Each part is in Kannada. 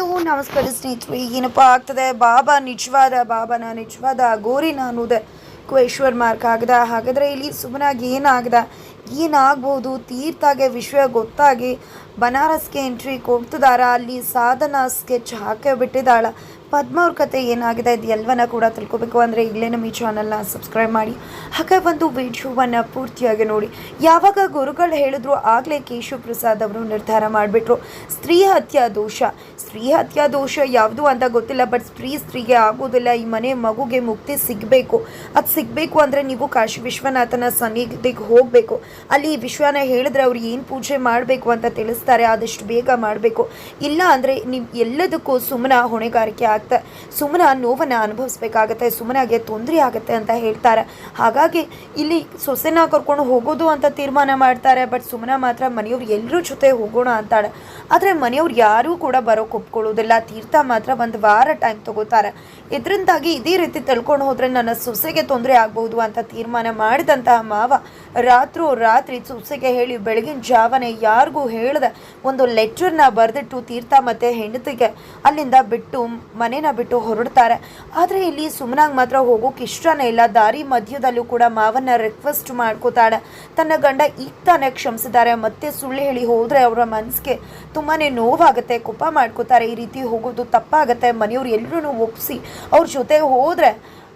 ಹಲೋ ನಮಸ್ಕಾರ ಸ್ನೇಹಿತರು ಏನಪ್ಪ ಆಗ್ತದೆ. ಬಾಬಾ ನಿಜವಾದ, ಬಾಬಾನ ನಿಜವಾದ, ಗೋರಿನ ಅನ್ನೋದೇ ಕುಶ್ವರ್ ಮಾರ್ಕ್ ಆಗದ. ಹಾಗಾದರೆ ಇಲ್ಲಿ ಸುಮ್ಮನಾಗಿ ಏನಾಗದ? ಏನಾಗ್ಬೋದು? ತೀರ್ಥಾಗೆ ವಿಷಯ ಗೊತ್ತಾಗಿ ಬನಾರಸ್ಗೆ ಎಂಟ್ರಿ ಕೊಡ್ತಿದಾರ? ಅಲ್ಲಿ ಸಾಧನ ಸ್ಕೆಚ್ ಹಾಕೇ ಬಿಟ್ಟಿದ್ದಾಳ. ಪದ್ಮ ಅವ್ರ ಕತೆ ಏನಾಗಿದೆ? ಇದು ಎಲ್ಲವನ್ನ ಕೂಡ ತಿಳ್ಕೊಬೇಕು ಅಂದರೆ ಇಲ್ಲೇ ನಮ್ಮ ಈ ಚಾನಲ್ನ ಸಬ್ಸ್ಕ್ರೈಬ್ ಮಾಡಿ. ಹಾಗೆ ಒಂದು ವಿಡಿಯೋವನ್ನು ಪೂರ್ತಿಯಾಗಿ ನೋಡಿ. ಯಾವಾಗ ಗುರುಗಳು ಹೇಳಿದ್ರು ಆಗಲೇ ಕೇಶವ ಪ್ರಸಾದ್ ಅವರು ನಿರ್ಧಾರ ಮಾಡಿಬಿಟ್ರು. ಸ್ತ್ರೀ ಹತ್ಯಾ ದೋಷ. ಸ್ತ್ರೀ ಹತ್ಯಾ ದೋಷ ಯಾವುದು ಅಂತ ಗೊತ್ತಿಲ್ಲ ಬಟ್ ಸ್ತ್ರೀ ಸ್ತ್ರೀಗೆ ಆಗೋದಿಲ್ಲ. ಈ ಮನೆ ಮಗುಗೆ ಮುಕ್ತಿ ಸಿಗಬೇಕು. ಅದು ಸಿಗಬೇಕು ಅಂದರೆ ನೀವು ಕಾಶಿ ವಿಶ್ವನಾಥನ ಸನ್ನಿಧಿಗೆ ಹೋಗಬೇಕು. ಅಲ್ಲಿ ವಿಶ್ವನ ಹೇಳಿದ್ರೆ ಅವ್ರು ಏನು ಪೂಜೆ ಮಾಡಬೇಕು ಅಂತ ತಿಳಿಸ್ತಾರೆ, ಆದಷ್ಟು ಬೇಗ ಮಾಡಬೇಕು. ಇಲ್ಲ ಅಂದರೆ ನೀವು ಎಲ್ಲದಕ್ಕೂ ಸುಮ್ಮನ ಹೊಣೆಗಾರಿಕೆ ಆಗ್ತಾ ಸುಮ್ಮನ ನೋವನ್ನು ಅನುಭವಿಸ್ಬೇಕಾಗತ್ತೆ ಸುಮ್ಮನಾಗೆ ತೊಂದರೆ ಆಗುತ್ತೆ ಅಂತ ಹೇಳ್ತಾರೆ. ಹಾಗಾಗಿ ಇಲ್ಲಿ ಸೊಸೆನ ಕರ್ಕೊಂಡು ಹೋಗೋದು ಅಂತ ತೀರ್ಮಾನ ಮಾಡ್ತಾರೆ ಬಟ್ ಸುಮ್ಮನ ಮಾತ್ರ ಮನೆಯವ್ರು ಎಲ್ಲರೂ ಜೊತೆ ಹೋಗೋಣ ಅಂತಾಳೆ. ಆದರೆ ಮನೆಯವ್ರು ಯಾರೂ ಕೂಡ ಬರೋಕೆ ಒಪ್ಕೊಳ್ಳೋದಿಲ್ಲ ತೀರ್ಥ ಮಾತ್ರ ಒಂದು ವಾರ ಟೈಮ್ ತಗೋತಾರೆ. ಇದರಿಂದಾಗಿ ಇದೇ ರೀತಿ ತಿಳ್ಕೊಂಡು ಹೋದರೆ ನನ್ನ ಸೊಸೆಗೆ ತೊಂದರೆ ಆಗ್ಬೋದು ಅಂತ ತೀರ್ಮಾನ ಮಾಡಿದಂತಹ ಮಾವ ರಾತ್ರೋ ರಾತ್ರಿ ಸೊಸೆಗೆ ಹೇಳಿ ಬೆಳಗಿನ ಜಾವನೆ ಯಾರಿಗೂ ಹೇಳ್ದೆ ಒಂದು ಲೆಟ್ರನ್ನ ಬರೆದಿಟ್ಟು ತೀರ್ಥ ಮತ್ತು ಹೆಂಡತಿಗೆ ಅಲ್ಲಿಂದ ಬಿಟ್ಟು ಮನೇನ ಬಿಟ್ಟು ಹೊರಡ್ತಾರೆ. ಆದರೆ ಇಲ್ಲಿ ಸುಮ್ಮನಾಗಿ ಮಾತ್ರ ಹೋಗೋಕೆ ಇಷ್ಟನೇ ಇಲ್ಲ. ದಾರಿ ಮಧ್ಯದಲ್ಲೂ ಕೂಡ ಮಾವನ್ನ ರಿಕ್ವೆಸ್ಟ್ ಮಾಡ್ಕೋತಾಳೆ. ತನ್ನ ಗಂಡ ಈಗ ತಾನೇ ಕ್ಷಮಿಸಿದ್ದಾರೆ. ಮತ್ತೆ ಸುಳ್ಳು ಹೇಳಿ ಹೋದರೆ ಅವರ ಮನಸ್ಸಿಗೆ ತುಂಬಾ ನೋವಾಗುತ್ತೆ. ಕೋಪ ಮಾಡ್ಕೋತಾರೆ ಈ ರೀತಿ ಹೋಗೋದು ತಪ್ಪಾಗುತ್ತೆ, ಮನೆಯವ್ರು ಎಲ್ಲರೂ ಒಪ್ಪಿಸಿ ಅವ್ರ ಜೊತೆ ಹೋದರೆ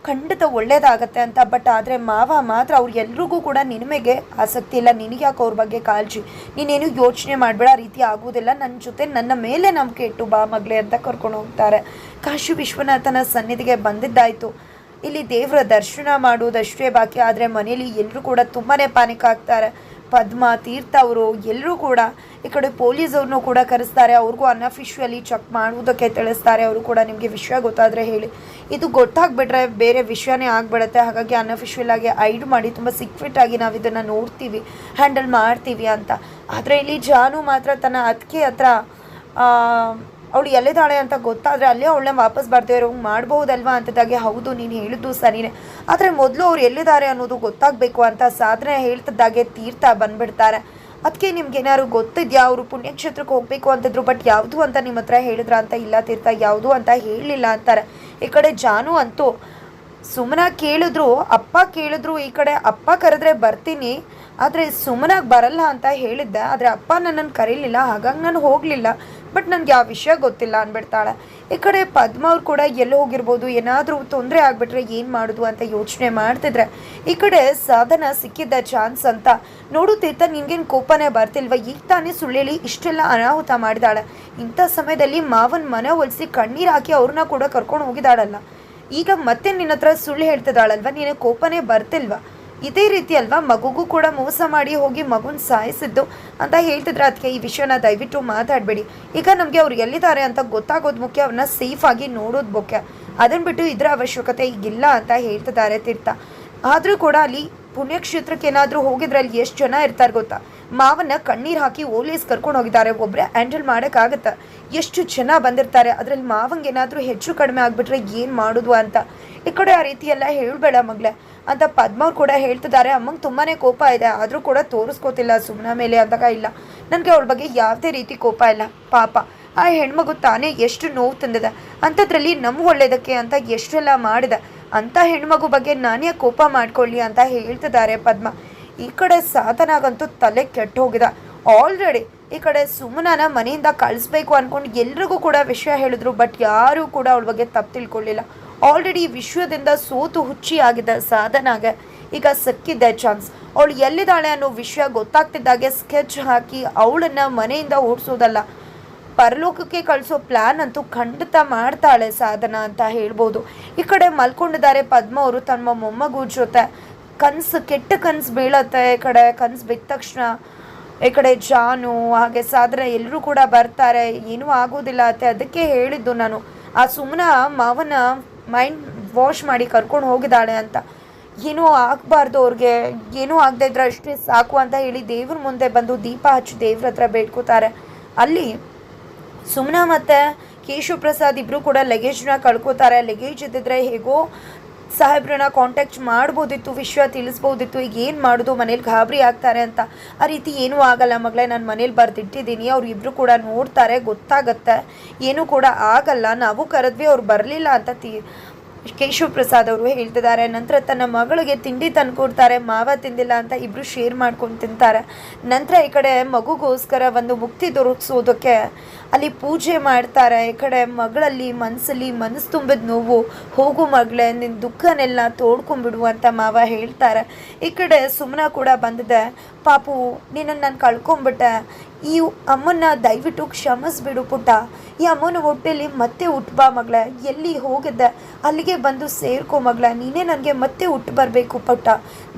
ಖಂಡಿತ ಒಳ್ಳೇದಾಗತ್ತೆ ಅಂತ. ಬಟ್ ಆದರೆ ಮಾವ ಮಾತ್ರ ಅವ್ರು ಎಲ್ರಿಗೂ ಕೂಡ ನಿನಮೆಗೆ ಆಸಕ್ತಿ ಇಲ್ಲ. ನಿನಗೆ ಯಾಕೆ ಅವ್ರ ಬಗ್ಗೆ ಕಾಳಜಿ? ನೀನೇನು ಯೋಚನೆ ಮಾಡಬೇಡ, ಆ ರೀತಿ ಆಗೋದಿಲ್ಲ. ನನ್ನ ಜೊತೆ ನನ್ನ ಮೇಲೆ ನಂಬಿಕೆ ಇಟ್ಟು ಬಾ ಮಗಳೇ ಅಂತ ಕರ್ಕೊಂಡು ಹೋಗ್ತಾರೆ. ಕಾಶಿ ವಿಶ್ವನಾಥನ ಸನ್ನಿಧಿಗೆ ಬಂದಿದ್ದಾಯಿತು. ಇಲ್ಲಿ ದೇವರ ದರ್ಶನ ಮಾಡುವುದಷ್ಟೇ ಬಾಕಿ. ಆದರೆ ಮನೇಲಿ ಎಲ್ಲರೂ ಕೂಡ ತುಂಬಾ ಪ್ಯಾನಿಕ್ ಆಗ್ತಾರೆ. ಪದ್ಮ ತೀರ್ಥ ಅವರು ಎಲ್ಲರೂ ಕೂಡ ಈ ಕಡೆ ಪೊಲೀಸ್ ಅವ್ರನ್ನೂ ಕೂಡ ಕರೆಸ್ತಾರೆ. ಅವ್ರಿಗೂ ಅನ್ಅಫಿಷಿಯಲಿ ಚೆಕ್ ಮಾಡುವುದಕ್ಕೆ ತಿಳಿಸ್ತಾರೆ. ಅವರು ಕೂಡ ನಿಮಗೆ ವಿಷಯ ಗೊತ್ತಾದರೆ ಹೇಳಿ. ಇದು ಗೊತ್ತಾಗ್ಬಿಟ್ರೆ ಬೇರೆ ವಿಷಯನೇ ಆಗಿಬಿಡುತ್ತೆ. ಹಾಗಾಗಿ ಅನ್ಅಫಿಷಿಯಲ್ ಆಗಿ ಐಡ್ ಮಾಡಿ ತುಂಬ ಸೀಕ್ರೆಟ್ ಆಗಿ ನಾವು ಇದನ್ನು ನೋಡ್ತೀವಿ, ಹ್ಯಾಂಡಲ್ ಮಾಡ್ತೀವಿ ಅಂತ. ಆದರೆ ಇಲ್ಲಿ ಜಾನು ಮಾತ್ರ ತನ್ನ ಅದಕ್ಕೆ ಹತ್ರ ಅವಳು ಎಲ್ಲಿದ್ದಾಳೆ ಅಂತ ಗೊತ್ತಾದರೆ ಅಲ್ಲೇ ಅವಳನ್ನ ವಾಪಸ್ ಬರ್ದೇ ಇರೋ ಮಾಡ್ಬೋದಲ್ವಾ ಅಂತದಾಗೆ ಹೌದು, ನೀನು ಹೇಳಿದ್ದು ಸರಿನೆ. ಆದರೆ ಮೊದಲು ಅವ್ರು ಎಲ್ಲಿದ್ದಾರೆ ಅನ್ನೋದು ಗೊತ್ತಾಗಬೇಕು ಅಂತ ಸಾಧನೆ ಹೇಳ್ತಿದ್ದಾಗೆ ತೀರ್ಥ ಬಂದ್ಬಿಡ್ತಾರೆ. ಅದಕ್ಕೆ ನಿಮ್ಗೆ ಏನಾದ್ರು ಗೊತ್ತಿದ್ಯಾ ಅವರು ಪುಣ್ಯಕ್ಷೇತ್ರಕ್ಕೆ ಹೋಗಬೇಕು ಅಂತಿದ್ರು, ಬಟ್ ಯಾವುದು ಅಂತ ನಿಮ್ಮ ಹತ್ರ ಹೇಳಿದ್ರ ಅಂತ ಇಲ್ಲ ತೀರ್ಥ, ಯಾವುದು ಅಂತ ಹೇಳಲಿಲ್ಲ ಅಂತಾರೆ. ಈ ಕಡೆ ಜಾನು ಅಂತೂ ಸುಮ್ಮನ ಕೇಳಿದ್ರು, ಅಪ್ಪ ಕೇಳಿದ್ರು ಈ ಕಡೆ, ಅಪ್ಪ ಕರೆದ್ರೆ ಬರ್ತೀನಿ, ಆದರೆ ಸುಮ್ಮನಾಗಿ ಬರಲ್ಲ ಅಂತ ಹೇಳಿದ್ದೆ, ಆದರೆ ಅಪ್ಪ ನನ್ನನ್ನು ಕರೀಲಿಲ್ಲ, ಹಾಗಾಗಿ ನಾನು ಹೋಗಲಿಲ್ಲ. ಬಟ್ ನನಗೆ ಆ ವಿಷಯ ಗೊತ್ತಿಲ್ಲ ಅಂದ್ಬಿಡ್ತಾಳೆ ಈ ಕಡೆ ಪದ್ಮ ಅವ್ರು ಕೂಡ ಎಲ್ಲೋ ಹೋಗಿರ್ಬೋದು, ಏನಾದರೂ ತೊಂದರೆ ಆಗಿಬಿಟ್ರೆ ಏನು ಮಾಡೋದು ಅಂತ ಯೋಚನೆ ಮಾಡ್ತಿದ್ರೆ. ಈ ಕಡೆ ಸಾಧನ ಸಿಕ್ಕಿದ್ದ ಚಾನ್ಸ್ ಅಂತ. ನೋಡು ತೀರ್ಥ, ನಿನ್ಗೇನು ಕೋಪನೇ ಬರ್ತಿಲ್ವ? ಈಗ ತಾನೇ ಸುಳ್ಳೇಳಿ ಇಷ್ಟೆಲ್ಲ ಅನಾಹುತ ಮಾಡಿದಾಳೆ. ಇಂಥ ಸಮಯದಲ್ಲಿ ಮಾವನ ಮನೆ ಒಲಿಸಿ ಕಣ್ಣೀರು ಹಾಕಿ ಅವ್ರನ್ನ ಕೂಡ ಕರ್ಕೊಂಡು ಹೋಗಿದಾಳಲ್ಲ. ಈಗ ಮತ್ತೆ ನಿನ್ನ ಹತ್ರ ಸುಳ್ಳು ಹೇಳ್ತಿದ್ದಾಳಲ್ವ ನೀನು ಕೋಪನೇ ಬರ್ತಿಲ್ವಾ? ಇದೇ ರೀತಿ ಅಲ್ವಾ? ಮಗುಗೂ ಕೂಡ ಮೋಸ ಮಾಡಿ ಹೋಗಿ ಮಗುನ ಸಾಯಿಸಿದ್ದು ಅಂತ ಹೇಳ್ತಿದ್ರೆ. ಅದಕ್ಕೆ ಈ ವಿಷಯನ ದಯವಿಟ್ಟು ಮಾತಾಡಬೇಡಿ. ಈಗ ನಮಗೆ ಅವ್ರು ಎಲ್ಲಿದ್ದಾರೆ ಅಂತ ಗೊತ್ತಾಗೋದು ಮುಖ್ಯ. ಅವ್ರನ್ನ ಸೇಫಾಗಿ ನೋಡೋದು ಮುಖ್ಯ. ಅದನ್ನ ಬಿಟ್ಟು ಇದರ ಅವಶ್ಯಕತೆ ಈಗಿಲ್ಲ ಅಂತ ಹೇಳ್ತಿದ್ದಾರೆ ತೀರ್ಥ. ಆದರೂ ಕೂಡ ಅಲ್ಲಿ ಪುಣ್ಯಕ್ಷೇತ್ರಕ್ಕೆ ಏನಾದರೂ ಹೋಗಿದ್ರೆ ಅಲ್ಲಿ ಎಷ್ಟು ಜನ ಇರ್ತಾರೆ ಗೊತ್ತಾ? ಮಾವನ್ನ ಕಣ್ಣೀರು ಹಾಕಿ ಓಲೀಸ್ ಕರ್ಕೊಂಡು ಹೋಗಿದ್ದಾರೆ. ಒಬ್ಬರೇ ಹ್ಯಾಂಡಲ್ ಮಾಡೋಕ್ಕಾಗತ್ತೆ? ಎಷ್ಟು ಜನ ಬಂದಿರ್ತಾರೆ? ಅದರಲ್ಲಿ ಮಾವಂಗೆ ಏನಾದರೂ ಹೆಚ್ಚು ಕಡಿಮೆ ಆಗಿಬಿಟ್ರೆ ಏನು ಮಾಡೋದು ಅಂತ. ಈ ಕಡೆ ಆ ರೀತಿ ಎಲ್ಲ ಹೇಳಬೇಡ ಮಗಳೇ. ಅಂತ ಪದ್ಮವ್ರು ಕೂಡ ಹೇಳ್ತಿದ್ದಾರೆ. ಅಮ್ಮಂಗೆ ತುಂಬಾ ಕೋಪ ಇದೆ. ಆದರೂ ಕೂಡ ತೋರಿಸ್ಕೋತಿಲ್ಲ ಸುಮ್ಮನ ಮೇಲೆ ಅಂದಾಗ ಇಲ್ಲ. ನನಗೆ ಅವಳ ಬಗ್ಗೆ ಯಾವುದೇ ರೀತಿ ಕೋಪ ಇಲ್ಲ. ಪಾಪ. ಆ ಹೆಣ್ಮಗು ತಾನೇ ಎಷ್ಟು ನೋವು ತಂದಿದೆ. ಅಂಥದ್ರಲ್ಲಿ ನಮ್ಮ ಒಳ್ಳೇದಕ್ಕೆ ಅಂತ ಎಷ್ಟೆಲ್ಲ ಮಾಡಿದೆ. ಅಂಥ ಹೆಣ್ಮಗು ಬಗ್ಗೆ ನಾನೇ ಕೋಪ ಮಾಡ್ಕೊಳ್ಳಿ ಅಂತ ಹೇಳ್ತಿದ್ದಾರೆ ಪದ್ಮ. ಈ ಕಡೆ ಸಾತನಾಗಂತೂ ತಲೆ ಕೆಟ್ಟು ಹೋಗಿದೆ. ಆಲ್ರೆಡಿ ಈ ಕಡೆ ಸುಮ್ಮನಾನ ಮನೆಯಿಂದ ಕಳಿಸ್ಬೇಕು ಅನ್ಕೊಂಡು ಎಲ್ರಿಗೂ ಕೂಡ ವಿಷಯ ಹೇಳಿದ್ರು. ಬಟ್ ಯಾರೂ ಕೂಡ ಅವಳ ಬಗ್ಗೆ ತಪ್ಪು ತಿಳ್ಕೊಳ್ಳಿಲ್ಲ ಆಲ್ರೆಡಿ ವಿಶ್ವದಿಂದ ಸೋತು ಹುಚ್ಚಿ ಆಗಿದ್ದ ಸಾಧನಾಗೆ ಈಗ ಸಿಕ್ಕಿದ್ದೆ ಚಾನ್ಸ್ ಅವಳು ಎಲ್ಲಿದ್ದಾಳೆ ಅನ್ನೋ ವಿಷಯ ಗೊತ್ತಾಗ್ತಿದ್ದಾಗೆ ಸ್ಕೆಚ್ ಹಾಕಿ ಅವಳನ್ನ ಮನೆಯಿಂದ ಓಡಿಸೋದಲ್ಲ. ಪರಲೋಕಕ್ಕೆ ಕಳಿಸೋ ಪ್ಲಾನ್ ಅಂತೂ ಖಂಡಿತ ಮಾಡ್ತಾಳೆ ಸಾಧನ ಅಂತ ಹೇಳ್ಬೋದು. ಈ ಕಡೆ ಮಲ್ಕೊಂಡಿದ್ದಾರೆ ಪದ್ಮ ಅವರು ತಮ್ಮ ಮೊಮ್ಮಗು ಜೊತೆ. ಕನ್ಸು, ಕೆಟ್ಟ ಕನ್ಸು ಬೀಳತ್ತೆ ಈ ಕಡೆ. ಕನ್ಸು ಬಿದ್ದ ತಕ್ಷಣ ಈ ಕಡೆ ಜಾನು, ಹಾಗೆ ಸಾಧನ ಎಲ್ಲರೂ ಕೂಡ ಬರ್ತಾರೆ. ಏನೂ ಆಗೋದಿಲ್ಲ ಅತ್ತೆ. ಅದಕ್ಕೆ ಹೇಳಿದ್ದು ನಾನು. ಆ ಸುಮ್ಮನ ಮಾವನ ಮೈಂಡ್ ವಾಶ್ ಮಾಡಿ ಕರ್ಕೊಂಡು ಹೋಗಿದ್ದಾಳೆ ಅಂತ. ಏನೂ ಆಗಬಾರ್ದು ಅವ್ರಿಗೆ, ಏನೂ ಆಗದೆ ಇದ್ರೆ ಅಷ್ಟೇ ಸಾಕು ಅಂತ ಹೇಳಿ ದೇವ್ರ ಮುಂದೆ ಬಂದು ದೀಪ ಹಚ್ಚಿ ದೇವ್ರ ಹತ್ರ ಬೇಡ್ಕೋತಾರೆ. ಅಲ್ಲಿ ಸುಮ್ನ ಮತ್ತು ಕೇಶವ ಪ್ರಸಾದ್ ಇಬ್ಬರು ಕೂಡ ಲಗೇಜ್ನ ಕಳ್ಕೊತಾರೆ. ಲಗೇಜ್ ಇದ್ದಿದ್ರೆ ಹೇಗೋ ಸಾಹೇಬ್ರನ್ನ ಕಾಂಟ್ಯಾಕ್ಟ್ ಮಾಡ್ಬೋದಿತ್ತು ವಿಷಯ ತಿಳಿಸ್ಬೋದಿತ್ತು, ಈಗ ಏನು ಮಾಡೋದು, ಮನೇಲಿ ಗಾಬರಿ ಆಗ್ತಾರೆ ಅಂತ. ಆ ರೀತಿ ಏನೂ ಆಗಲ್ಲ ಮಗಳೇ, ನಾನು ಮನೇಲಿ ಬರೆದಿಟ್ಟಿದ್ದೀನಿ, ಅವ್ರು ಇಬ್ಬರು ಕೂಡ ನೋಡ್ತಾರೆ, ಗೊತ್ತಾಗತ್ತೆ. ಏನೂ ಕೂಡ ಆಗಲ್ಲ, ನಾವು ಕರೆದ್ವಿ, ಅವ್ರು ಬರಲಿಲ್ಲ ಅಂತ ತೀ ಕೇಶವ್ ಪ್ರಸಾದ್ ಅವರು ಹೇಳ್ತಿದ್ದಾರೆ, ನಂತರ ತನ್ನ ಮಗಳಿಗೆ ತಿಂಡಿ ತಂದು ಕೊಡ್ತಾರೆ ಮಾವ ತಿಂದಿಲ್ಲ ಅಂತ ಇಬ್ರು ಶೇರ್ ಮಾಡ್ಕೊಂಡು ತಿಂತಾರೆ. ನಂತರ ಈ ಕಡೆ ಮಗುಗೋಸ್ಕರ ಒಂದು ಮುಕ್ತಿ ದೊರಕಿಸೋದಕ್ಕೆ ಅಲ್ಲಿ ಪೂಜೆ ಮಾಡ್ತಾರೆ. ಈ ಕಡೆ ಮಗಳಲ್ಲಿ ಮನಸ್ಸಲ್ಲಿ ಮನಸ್ಸು ತುಂಬಿದ ನೋವು, ಹೋಗು ಮಗಳೇ ನಿನ್ನ ದುಃಖನೆಲ್ಲ ತೋಡ್ಕೊಂಡ್ಬಿಡು ಅಂತ ಮಾವ ಹೇಳ್ತಾರೆ. ಈ ಕಡೆ ಸುಮ್ಮನ ಕೂಡ ಬಂದಿದೆ, ಪಾಪು, ನಿನ್ನನ್ನು ನಾನು ಕಳ್ಕೊಂಬಿಟ್ಟೆ. ಈ ಅಮ್ಮನ ದಯವಿಟ್ಟು ಕ್ಷಮಿಸ್ಬಿಡು ಪುಟ್ಟ. ಈ ಅಮ್ಮನ ಹೊಟ್ಟೆಲಿ ಮತ್ತೆ ಹುಟ್ಟುಬಾ ಮಗಳ. ಎಲ್ಲಿ ಹೋಗಿದ್ದೆ? ಅಲ್ಲಿಗೆ ಬಂದು ಸೇರ್ಕೊ ಮಗಳ. ನೀನೇ ನನಗೆ ಮತ್ತೆ ಹುಟ್ಟು ಬರಬೇಕು ಪುಟ್ಟ.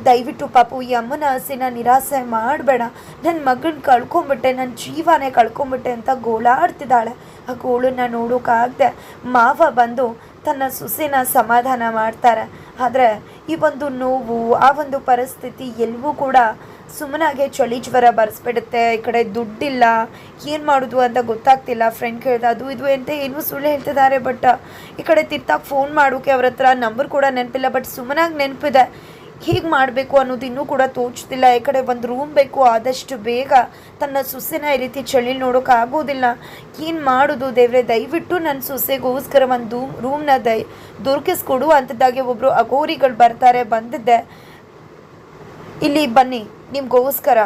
ದಯವಿಟ್ಟು ಪಾಪು, ಈ ಅಮ್ಮನ ಆಸೆನ ನಿರಾಸೆ ಮಾಡಬೇಡ. ನನ್ನ ಮಗನ ಕಳ್ಕೊಂಬಿಟ್ಟೆ ನನ್ನ ಜೀವನೇ ಕಳ್ಕೊಂಬಿಟ್ಟೆ ಅಂತ ಗೋಳಾಡ್ತಿದ್ದಾಳೆ. ಆ ಗೋಳನ್ನ ನೋಡೋಕ್ಕಾಗದೆ ಮಾವ ಬಂದು ತನ್ನ ಸೊಸೆನ ಸಮಾಧಾನ ಮಾಡ್ತಾರೆ. ಆದರೆ ಈ ಒಂದು ನೋವು, ಆ ಒಂದು ಪರಿಸ್ಥಿತಿ ಎಲ್ಲವೂ ಕೂಡ ಸುಮ್ಮನಾಗೆ ಚಳಿ ಜ್ವರ ಬರ್ಸ್ಬಿಡುತ್ತೆ, ಈ ಕಡೆ ದುಡ್ಡಿಲ್ಲ, ಏನು ಮಾಡೋದು ಅಂತ ಗೊತ್ತಾಗ್ತಿಲ್ಲ. ಫ್ರೆಂಡ್ ಕೇಳ್ದೆ, ಅದು ಇದು ಅಂತ ಏನೂ ಸುಳ್ಳು ಹೇಳ್ತಿದ್ದಾರೆ ಬಟ್ ಈ ಕಡೆ ತಿರ್ತಾಗ ಫೋನ್ ಮಾಡೋಕೆ ಅವ್ರ ಹತ್ರ ನಂಬರ್ ಕೂಡ ನೆನಪಿಲ್ಲ ಬಟ್ ಸುಮ್ಮನಾಗಿ ನೆನಪಿದೆ. ಹೀಗೆ ಮಾಡಬೇಕು ಅನ್ನೋದು ಇನ್ನೂ ಕೂಡ ತೋಚ್ತಿಲ್ಲ. ಈ ಕಡೆ ಒಂದು ರೂಮ್ ಬೇಕು, ಆದಷ್ಟು ಬೇಗ ತನ್ನ ಸೊಸೆನ ಈ ರೀತಿ ಚಳಿ ನೋಡೋಕೆ ಆಗೋದಿಲ್ಲ. ಏನು ಮಾಡೋದು ದೇವ್ರೆ? ದಯವಿಟ್ಟು ನನ್ನ ಸೊಸೆಗೋಸ್ಕರ ಒಂದು ರೂಮ್ನ ದಯ, ದೊರಕಿಸ್ಕೊಡು ಅಂಥದ್ದಾಗೆ ಒಬ್ಬರು ಅಗೋರಿಗಳು ಬರ್ತಾರೆ, ಬಂದಿದ್ದೆ. ಇಲ್ಲಿ ಬನ್ನಿ ನಿಮ್ಗೋಸ್ಕರ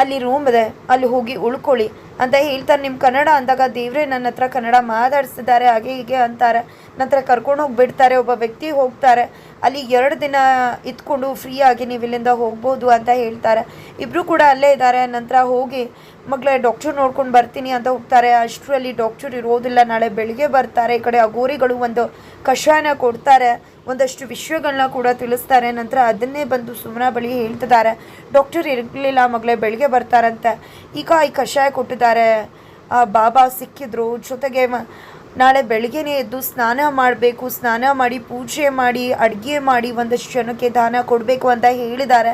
ಅಲ್ಲಿ ರೂಮ್ ಇದೆ, ಅಲ್ಲಿ ಹೋಗಿ ಉಳ್ಕೊಳ್ಳಿ ಅಂತ ಹೇಳ್ತಾರೆ. ನಿಮ್ಮ ಕನ್ನಡ ಅಂದಾಗ ದೇವ್ರೆ ನನ್ನ ಹತ್ರ ಕನ್ನಡ ಮಾತಾಡಿಸಿದ್ದಾರೆ, ಹಾಗೆ ಹೀಗೆ ಅಂತಾರೆ. ನಂತರ ಕರ್ಕೊಂಡು ಹೋಗಿ ಬಿಡ್ತಾರೆ ಒಬ್ಬ ವ್ಯಕ್ತಿ ಹೋಗ್ತಾರೆ. ಅಲ್ಲಿ ಎರಡು ದಿನ ಇದ್ಕೊಂಡು ಫ್ರೀಯಾಗಿ ನೀವು ಇಲ್ಲಿಂದ ಹೋಗ್ಬೋದು ಅಂತ ಹೇಳ್ತಾರೆ. ಇಬ್ಬರು ಕೂಡ ಅಲ್ಲೇ ಇದ್ದಾರೆ, ನಂತರ ಹೋಗಿ, ಮಗಳೇ ಡಾಕ್ಟ್ರ್ ನೋಡ್ಕೊಂಡು ಬರ್ತೀನಿ ಅಂತ ಹೋಗ್ತಾರೆ. ಅಷ್ಟರಲ್ಲಿ ಡಾಕ್ಟರ್ ಇರೋದಿಲ್ಲ, ನಾಳೆ ಬೆಳಿಗ್ಗೆ ಬರ್ತಾರೆ. ಈ ಕಡೆ ಅಗೋರಿಗಳು ಒಂದು ಕಷಾಯನ ಕೊಡ್ತಾರೆ. ಒಂದಷ್ಟು ವಿಷಯಗಳನ್ನ ಕೂಡ ತಿಳಿಸ್ತಾರೆ. ನಂತರ ಅದನ್ನೇ ಬಂದು ಸುಮನ ಬಳಿ ಹೇಳ್ತಿದ್ದಾರೆ. ಡಾಕ್ಟರ್ ಇರಲಿಲ್ಲ, ಮಗಳೇ ಬೆಳಗ್ಗೆ ಬರ್ತಾರಂತೆ. ಈಗ ಈ ಕಷಾಯ ಕೊಟ್ಟಿದ್ದಾರೆ. ಆ ಬಾಬಾ ಸಿಕ್ಕಿದ್ರು. ಜೊತೆಗೆ ನಾಳೆ ಬೆಳಗ್ಗೆನೇ ಎದ್ದು ಸ್ನಾನ ಮಾಡಬೇಕು. ಸ್ನಾನ ಮಾಡಿ, ಪೂಜೆ ಮಾಡಿ, ಅಡುಗೆ ಮಾಡಿ ಒಂದಷ್ಟು ಜನಕ್ಕೆ ದಾನ ಕೊಡಬೇಕು ಅಂತ ಹೇಳಿದ್ದಾರೆ.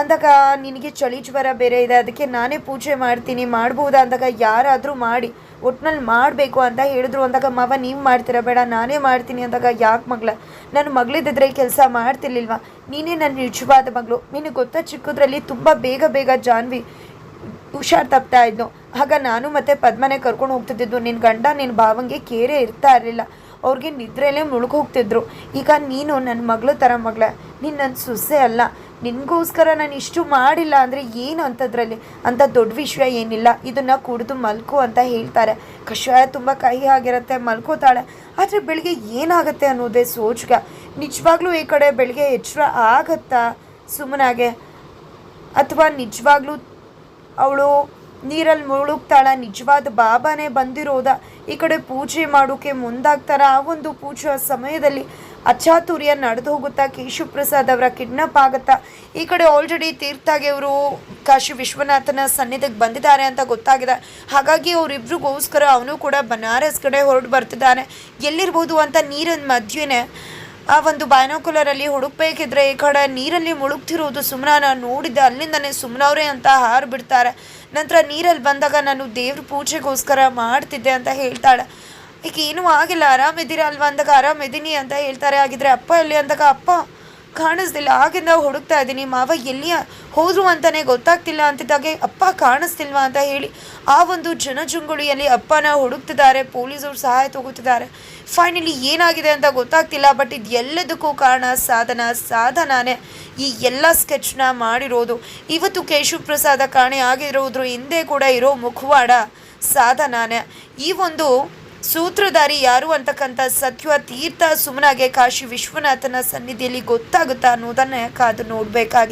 ಅಂದಾಗ ನಿನಗೆ ಚಳಿ ಜ್ವರ ಬೇರೆ ಇದೆ. ಅದಕ್ಕೆ ನಾನೇ ಪೂಜೆ ಮಾಡ್ತೀನಿ. ಮಾಡ್ಬೋದಾ ಅಂದಾಗ ಯಾರಾದರೂ ಮಾಡಿ. ಒಟ್ನಲ್ಲಿ ಮಾಡಬೇಕು ಅಂತ ಹೇಳಿದ್ರು ಅಂದಾಗ, ಮಾವ, ನೀವು ಮಾಡ್ತೀರಾ ಬೇಡ, ನಾನೇ ಮಾಡ್ತೀನಿ ಅಂದಾಗ, ಯಾಕೆ ಮಗಳ? ನನ್ನ ಮಗಳಿದ್ದರೆ ಕೆಲಸ ಮಾಡ್ತಿರ್ಲಿಲ್ವಾ? ನೀನೇ ನನ್ನ ನಿಜವಾದ ಮಗಳು. ನಿನಗೆ ಗೊತ್ತಾ, ಚಿಕ್ಕದ್ರಲ್ಲಿ ತುಂಬ ಬೇಗ ಬೇಗ ಜಾನ್ವಿ ಹುಷಾರ್ ತಪ್ತಾ ಇದ್ದು ಆಗ ನಾನು ಮತ್ತೆ ಪದ್ಮನೆ ಕರ್ಕೊಂಡು ಹೋಗ್ತಿದ್ದಿದ್ದು. ನಿನ್ನ ಗಂಡ ನಿನ್ನ ಭಾವಂಗೆ ಕೇರೆ ಇರ್ತಾ ಇರಲಿಲ್ಲ. ಅವ್ರಿಗೆ ನಿದ್ರೆಯಲ್ಲೇ ಮುಳುಗೋಗ್ತಿದ್ರು ಈಗ ನೀನು ನನ್ನ ಮಗಳ ಥರ ಮಗಳ. ನೀನು ನನ್ನ ಸೊಸೆ ಅಲ್ಲ. ನಿನಗೋಸ್ಕರ ನಾನು ಇಷ್ಟು ಮಾಡಿಲ್ಲ ಅಂದರೆ ಏನು ಅಂಥದ್ರಲ್ಲಿ ಅಂಥ ದೊಡ್ಡ ವಿಷಯ ಏನಿಲ್ಲ. ಇದನ್ನು ಕುಡಿದು ಮಲ್ಕೋ ಅಂತ ಹೇಳ್ತಾರೆ. ಕಷಾಯ ತುಂಬ ಕಹಿ ಆಗಿರುತ್ತೆ, ಮಲ್ಕೋತಾಳೆ. ಆದರೆ ಬೆಳಿಗ್ಗೆ ಏನಾಗುತ್ತೆ ಅನ್ನೋದೇ ಸೋಚ್ಗ. ನಿಜವಾಗ್ಲೂ ಈ ಕಡೆ ಬೆಳಿಗ್ಗೆ ಎಚ್ಚರ ಆಗತ್ತಾ ಸುಮ್ಮನಾಗೆ ಅಥವಾ ನಿಜವಾಗ್ಲೂ ಅವಳು ನೀರಲ್ಲಿ ಮುಳುಗ್ತಾಳ, ನಿಜವಾದ ಬಾಬಾನೇ ಬಂದಿರೋದ? ಈ ಕಡೆ ಪೂಜೆ ಮಾಡೋಕ್ಕೆ ಮುಂದಾಗ್ತಾರ? ಆ ಒಂದು ಪೂಜೆ ಸಮಯದಲ್ಲಿ ಅಚಾತುರ್ಯ ನಡೆದು ಹೋಗುತ್ತಾ ಕೇಶು ಪ್ರಸಾದ್ ಅವರ ಕಿಡ್ನಾಪ್ ಆಗುತ್ತಾ? ಈ ಕಡೆ ಆಲ್ರೆಡಿ ತೀರ್ಥಾಗೆ ಅವರು ಕಾಶಿ ವಿಶ್ವನಾಥನ ಸನ್ನಿಧಿಗೆ ಬಂದಿದ್ದಾರೆ ಅಂತ ಗೊತ್ತಾಗಿದೆ. ಹಾಗಾಗಿ ಅವರಿಬ್ರಿಗೋಸ್ಕರ ಅವನು ಕೂಡ ಬನಾರಸ್ ಕಡೆ ಹೊರಟು ಬರ್ತಿದ್ದಾನೆ. ಎಲ್ಲಿರ್ಬೋದು ಅಂತ ನೀರಿನ ಮಧ್ಯೆನೇ ಆ ಒಂದು ಬೈನಾಕುಲರಲ್ಲಿ ಹುಡುಕ್ಬೇಕಿದ್ರೆ ಈ ಕಡೆ ನೀರಲ್ಲಿ ಮುಳುಗ್ತಿರುವುದು ಸುಮ್ಮನ ನಾನು ನೋಡಿದ್ದೆ. ಅಲ್ಲಿಂದನೇ ಸುಮ್ಮನವ್ರೆ ಅಂತ ಹಾರು ಬಿಡ್ತಾರೆ ನಂತರ ನೀರಲ್ಲಿ ಬಂದಾಗ ನಾನು ದೇವ್ರ ಪೂಜೆಗೋಸ್ಕರ ಮಾಡ್ತಿದ್ದೆ ಅಂತ ಹೇಳ್ತಾಳೆ. ಈಗ ಏನೂ ಆಗಿಲ್ಲ. ಆರಾಮಿದ್ದೀರಾ ಅಲ್ವಾ ಅಂದಾಗ ಆರಾಮಿದ್ದೀನಿ ಅಂತ ಹೇಳ್ತಾರೆ. ಆಗಿದ್ರೆ ಅಪ್ಪ ಎಲ್ಲಿ ಅಂದಾಗ ಅಪ್ಪ ಕಾಣಿಸ್ತಿಲ್ಲ ಆಗಿಂದ ಹುಡುಕ್ತಾ ಇದ್ದೀನಿ. ಮಾವ ಎಲ್ಲಿ ಹೋದ್ರು ಅಂತಾನೆ ಗೊತ್ತಾಗ್ತಿಲ್ಲ ಅಂತಿದ್ದಾಗೆ ಅಪ್ಪ ಕಾಣಿಸ್ತಿಲ್ವಾ ಅಂತ ಹೇಳಿ ಆ ಒಂದು ಜನಜುಂಗುಳಿಯಲ್ಲಿ ಅಪ್ಪನ ಹುಡುಕ್ತಿದ್ದಾರೆ. ಪೊಲೀಸರು ಸಹಾಯ ತಗೋತಿದ್ದಾರೆ. ಫೈನಲಿ ಏನಾಗಿದೆ ಅಂತ ಗೊತ್ತಾಗ್ತಿಲ್ಲ. ಬಟ್ ಇದು ಎಲ್ಲದಕ್ಕೂ ಕಾರಣ ಸಾಧನ ಸಾಧನಾನೇ. ಈ ಎಲ್ಲ ಸ್ಕೆಚ್ನ ಮಾಡಿರೋದು. ಇವತ್ತು ಕೇಶವ ಪ್ರಸಾದ ಕಾಣೆ ಆಗಿರೋದ್ರ ಹಿಂದೆ ಕೂಡ ಇರೋ ಮುಖವಾಡ ಸಾಧನಾನೇ. ಈ ಒಂದು ಸೂತ್ರಧಾರಿ ಯಾರು ಅಂತಕ್ಕಂಥ ಸತ್ಯ ತೀರ್ಥ ಸುಮ್ಮನಾಗೆ ಕಾಶಿ ವಿಶ್ವನಾಥನ ಸನ್ನಿಧಿಯಲ್ಲಿ ಗೊತ್ತಾಗುತ್ತಾ ಅನ್ನೋದನ್ನ ಕಾದು ನೋಡಬೇಕಾಗಿದೆ.